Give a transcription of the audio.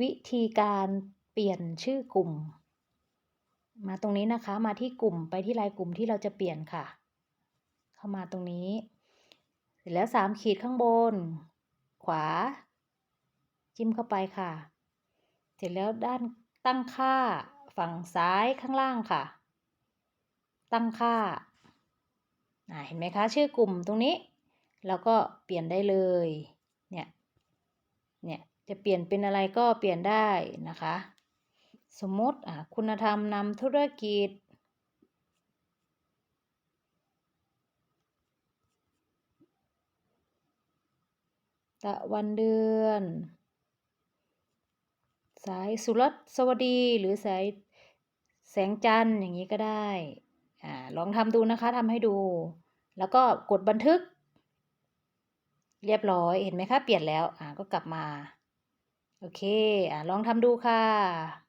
วิธีการเปลี่ยนชื่อกลุ่ม มาตรงนี้นะคะ มาที่กลุ่มไปที่ลายกลุ่มที่เราจะเปลี่ยนค่ะ เข้ามาตรงนี้ เสร็จแล้วสามขีดข้างบน ขวา จิ้มเข้าไปค่ะ เสร็จแล้วด้านตั้งค่าฝั่งซ้ายข้างล่างค่ะ ตั้งค่าเห็นไหมคะ ชื่อกลุ่มตรงนี้ แล้วก็เปลี่ยนได้เลย เนี่ย เนี่ย จะเปลี่ยนเป็นอะไรก็เปลี่ยนได้นะคะ สมมติคุณธรรมนำธุรกิจ ตะวันเดือน สายสุรสวัสดีหรือสายแสงจันทร์อย่างนี้ก็ได้อ่าลองทำดูนะคะทำให้ดู แล้วก็กดบันทึก เรียบร้อยเห็นไหมคะเปลี่ยนแล้วอ่าก็กลับมา โอเคอลองทำดูค่ะ